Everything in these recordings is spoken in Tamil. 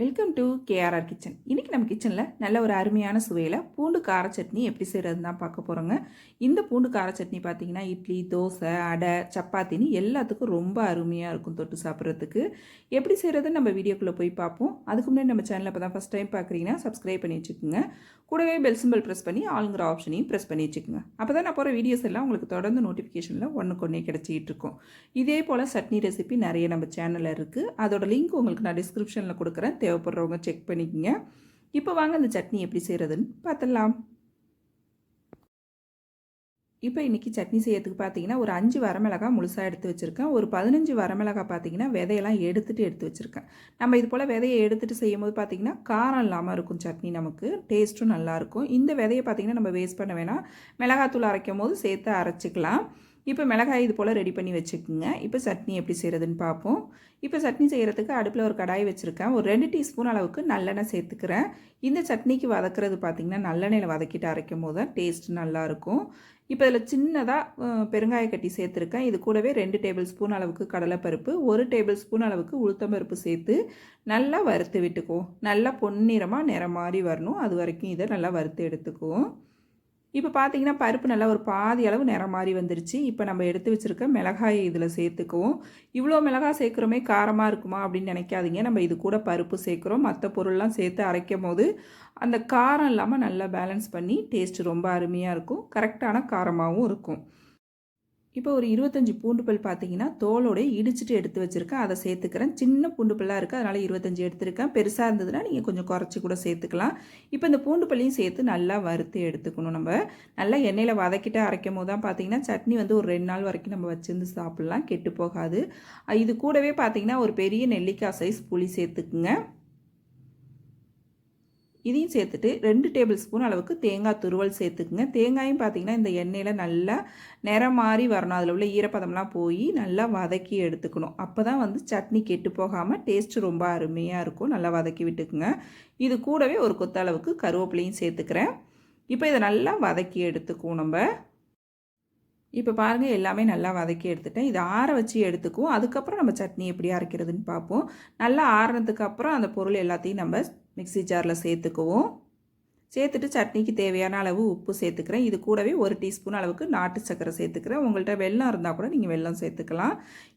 வெல்கம் டு கேஆர்ஆர் கிச்சன் இன்றைக்கி நம்ம கிச்சனில் நல்ல ஒரு அருமையான சுவையில் பூண்டு கார சட்னி எப்படி செய்கிறதுன்னு தான் பார்க்க போகிறோங்க இந்த பூண்டு கார சட்னி பார்த்தீங்கன்னா இட்லி தோசை அடை சப்பாத்தின்னு எல்லாத்துக்கும் ரொம்ப அருமையாக இருக்கும் தொட்டு சாப்பிட்றதுக்கு. எப்படி செய்கிறதுன்னு நம்ம வீடியோக்குள்ளே போய் பார்ப்போம். அதுக்கு முன்னாடி நம்ம சேனலில் இப்போ தான் ஃபஸ்ட் டைம் பார்க்குறீங்கன்னா சப்ஸ்கிரைப் பண்ணி வச்சுக்கோங்க. கூடவே பெல் சிம்பிள் ப்ரெஸ் பண்ணி ஆளுங்கிற ஆப்ஷனையும் ப்ரெஸ் பண்ணி வச்சுக்கோங்க. அப்போ தான் நான் போகிற வீடியோஸ் எல்லாம் உங்களுக்கு தொடர்ந்து நோட்டிஃபிகேஷனில் ஒன்றுக்கு ஒன்றே கிடச்சிக்கிட்டு இருக்கும். இதே போல் சட்னி ரெசிபி நிறைய நம்ம சேனலில் இருக்குது அதோட லிங்க் உங்களுக்கு நான் டிஸ்கிரிப்ஷனில் கொடுக்குறேன். தேவைப்படுறவங்க செக் பண்ணிக்கோங்க. இப்போ வாங்க இந்த சட்னி எப்படி செய்கிறதுன்னு பார்த்துடலாம். இப்போ இன்றைக்கி சட்னி செய்யறதுக்கு பார்த்தீங்கன்னா ஒரு அஞ்சு வரமிளகா முழுசாக எடுத்து வச்சுருக்கேன். ஒரு பதினஞ்சு வரமிளகா பார்த்தீங்கன்னா விதையெல்லாம் எடுத்துகிட்டு எடுத்து வச்சுருக்கேன். நம்ம இது போல் விதையை எடுத்துகிட்டு செய்யும்போது பார்த்தீங்கன்னா காரம் இல்லாமல் இருக்கும் சட்னி நமக்கு. டேஸ்ட்டும் நல்லாயிருக்கும் இந்த விதையை பார்த்தீங்கன்னா நம்ம வேஸ்ட் பண்ண வேணாம். மிளகாத்தூள் அரைக்கும் போது சேர்த்து அரைச்சிக்கலாம். இப்போ மிளகாய் இது போல் ரெடி பண்ணி வச்சுக்கோங்க. இப்போ சட்னி எப்படி செய்கிறதுன்னு பார்ப்போம். இப்போ சட்னி செய்கிறதுக்கு அடுப்பில் ஒரு கடாய் வச்சுருக்கேன். ஒரு ரெண்டு டீஸ்பூன் அளவுக்கு நல்லெண்ணெய் சேர்த்துக்கிறேன். இந்த சட்னிக்கு வதக்கிறது பார்த்திங்கன்னா நல்லெண்ணெயில் வதக்கிட்டு அரைக்கும் போது தான் டேஸ்ட் நல்லாயிருக்கும் இப்போ இதில் சின்னதாக பெருங்காய கட்டி சேர்த்துருக்கேன். இது கூடவே ரெண்டு டேபிள் ஸ்பூன் அளவுக்கு கடலைப்பருப்பு ஒரு டேபிள் ஸ்பூன் அளவுக்கு உளுத்தம்பருப்பு சேர்த்து நல்லா வறுத்து விட்டுக்குவோம் நல்லா பொன்னிறமாக நிறம் மாதிரி வரணும். அது வரைக்கும் இதை நல்லா வறுத்து எடுத்துக்குவோம் இப்போ பார்த்தீங்கன்னா பருப்பு நல்லா ஒரு பாதி அளவு நிறம் மாதிரி வந்துருச்சு. இப்போ நம்ம எடுத்து வச்சுருக்க மிளகாயை இதில் சேர்த்துக்குவோம். இவ்வளோ மிளகாய் சேர்க்குறோமே காரமாக இருக்குமா அப்படின்னு நினைக்காதீங்க. நம்ம இது கூட பருப்பு சேர்க்குறோம். மற்ற பொருள்லாம் சேர்த்து அரைக்கும் போது அந்த காரம் இல்லாமல் நல்லா பேலன்ஸ் பண்ணி டேஸ்ட் ரொம்ப அருமையாக இருக்கும். கரெக்டான காரமாகவும் இருக்கும். இப்போ ஒரு இருபத்தஞ்சி பூண்டு பல் பார்த்தீங்கன்னா தோலோட இடிச்சிட்டு எடுத்து வச்சுருக்கேன். அதை சேர்த்துக்கிறேன். சின்ன பூண்டு பல்லாக இருக்குது அதனால் இருபத்தஞ்சி எடுத்துருக்கேன். பெருசாக இருந்ததுன்னா நீங்கள் கொஞ்சம் குறைச்சி கூட சேர்த்துக்கலாம். இப்போ இந்த பூண்டு பல்லையும் சேர்த்து நல்லா வறுத்து எடுத்துக்கணும் நம்ம. நல்லா எண்ணெயில் வதக்கிட்டு அரைக்கும் போது தான் பார்த்தீங்கன்னா சட்னி வந்து ஒரு ரெண்டு நாள் வரைக்கும் நம்ம வச்சுருந்து சாப்பிட்லாம். கெட்டு போகாது. இது கூடவே பார்த்தீங்கன்னா ஒரு பெரிய நெல்லிக்காய் சைஸ் புளி சேர்த்துக்குங்க. இதையும் சேர்த்துட்டு ரெண்டு டேபிள் ஸ்பூன் அளவுக்கு தேங்காய் துருவல் சேர்த்துக்குங்க. தேங்காயும் பார்த்தீங்கன்னா இந்த எண்ணெயில் நல்லா நிறம் மாறி வரணும். அதில் உள்ள ஈரப்பதம்லாம் போய் நல்லா வதக்கி எடுத்துக்கணும். அப்போ தான் வந்து சட்னி கெட்டு போகாமல் டேஸ்ட்டு ரொம்ப அருமையாக இருக்கும். நல்லா வதக்கி விட்டுக்குங்க. இது கூடவே ஒரு கொத்த அளவுக்கு கருவேப்பிலையும் சேர்த்துக்கிறேன். இப்போ இதை நல்லா வதக்கி எடுத்துக்குவோம் நம்ம. இப்போ பாருங்கள் எல்லாமே நல்லா வதக்கி எடுத்துட்டேன். இதை ஆற வச்சு எடுத்துக்குவோம். அதுக்கப்புறம் நம்ம சட்னி எப்படி அரைக்கிறதுன்னு பார்ப்போம். நல்லா ஆறுனதுக்கு அப்புறம் அந்த பொருள் எல்லாத்தையும் நம்ம மிக்சி ஜாரில் சேர்த்துக்குவோம். சேர்த்துட்டு சட்னிக்கு தேவையான அளவு உப்பு சேர்த்துக்கிறேன். இது கூடவே ஒரு டீஸ்பூன் அளவுக்கு நாட்டு சக்கரை சேர்த்துக்கிறேன். உங்கள்கிட்ட வெள்ளம் இருந்தால் கூட நீங்கள் வெள்ளம் சேர்த்துக்கலாம்.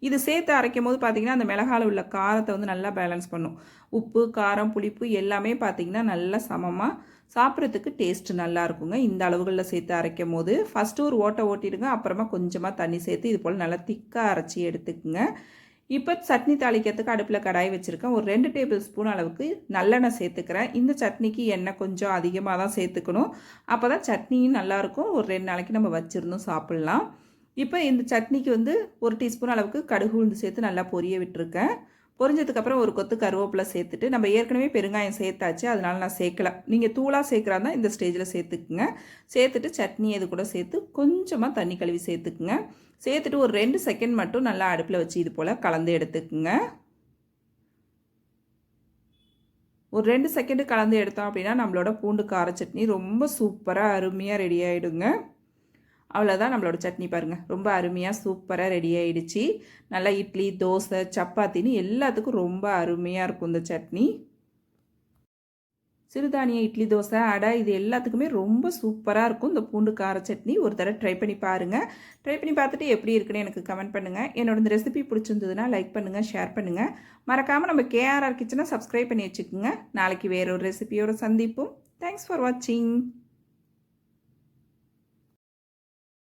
இது சேர்த்து அரைக்கும் போது பார்த்திங்கன்னா அந்த மிளகாவில் உள்ள காரத்தை வந்து நல்லா பேலன்ஸ் பண்ணும். உப்பு காரம் புளிப்பு எல்லாமே பார்த்திங்கன்னா நல்லா சமமாக சாப்பிட்றதுக்கு டேஸ்ட்டு நல்லா இருக்குங்க. இந்த அளவுகளில் சேர்த்து அரைக்கும் போது ஃபஸ்ட்டு ஒரு ஓட்டை ஓட்டிடுங்க. அப்புறமா கொஞ்சமாக தண்ணி சேர்த்து இது போல் நல்லா திக்காக அரைச்சி எடுத்துக்குங்க. இப்போ சட்னி தாளிக்கிறதுக்கு அடுப்பில் கடாய் வச்சுருக்கேன். ஒரு ரெண்டு டேபிள் ஸ்பூன் அளவுக்கு நல்லெண்ணெய் சேர்த்துக்கிறேன். இந்த சட்னிக்கு எண்ணெய் கொஞ்சம் அதிகமாக தான் சேர்த்துக்கணும். அப்போ தான் சட்னியும் நல்லாயிருக்கும் ஒரு ரெண்டு நாளைக்கு நம்ம வச்சுருந்தோம் சாப்பிட்லாம். இப்போ இந்த சட்னிக்கு வந்து ஒரு டீஸ்பூன் அளவுக்கு கடுகு உளுந்து சேர்த்து நல்லா பொரிய விட்டுருக்கேன். பொரிஞ்சதுக்கப்புறம் ஒரு கொத்து கருவேப்பிலை சேர்த்துட்டு நம்ம ஏற்கனவே பெருங்காயம் சேர்த்தாச்சு அதனால் நான் சேர்க்கல. நீங்கள் தூளாக சேர்க்குறாருந்தா இந்த ஸ்டேஜில் சேர்த்துக்குங்க. சேர்த்துட்டு சட்னி இது கூட சேர்த்து கொஞ்சமாக தண்ணி கழுவி சேர்த்துக்குங்க. சேர்த்துட்டு ஒரு ரெண்டு செகண்ட் மட்டும் நல்லா அடுப்பில் வச்சு இது போல் கலந்து எடுத்துக்குங்க. ஒரு ரெண்டு செகண்டு கலந்து எடுத்தோம் அப்படின்னா நம்மளோட பூண்டு கார சட்னி ரொம்ப சூப்பராக அருமையாக ரெடி ஆகிடுங்க அவ்வளோதான் நம்மளோட சட்னி பாருங்கள் ரொம்ப அருமையாக சூப்பராக ரெடி ஆகிடுச்சு நல்லா இட்லி தோசை சப்பாத்தின்னு எல்லாத்துக்கும் ரொம்ப அருமையாக இருக்கும் இந்த சட்னி. சிறுதானிய இட்லி தோசை அடை இது எல்லாத்துக்குமே ரொம்ப சூப்பராக இருக்கும். இந்த பூண்டு கார சட்னி ஒரு தடவை ட்ரை பண்ணி பாருங்கள் ட்ரை பண்ணி பார்த்துட்டு எப்படி இருக்குன்னு எனக்கு கமெண்ட் பண்ணுங்கள் என்னோட இந்த ரெசிபி பிடிச்சிருந்ததுன்னா லைக் பண்ணுங்கள் ஷேர் பண்ணுங்கள் மறக்காமல் நம்ம கேஆர்ஆர் கிச்சனை சப்ஸ்கிரைப் பண்ணி வச்சுக்கோங்க. நாளைக்கு வேறொரு ரெசிபியோட சந்திப்போம். தேங்க்ஸ் ஃபார் வாட்சிங்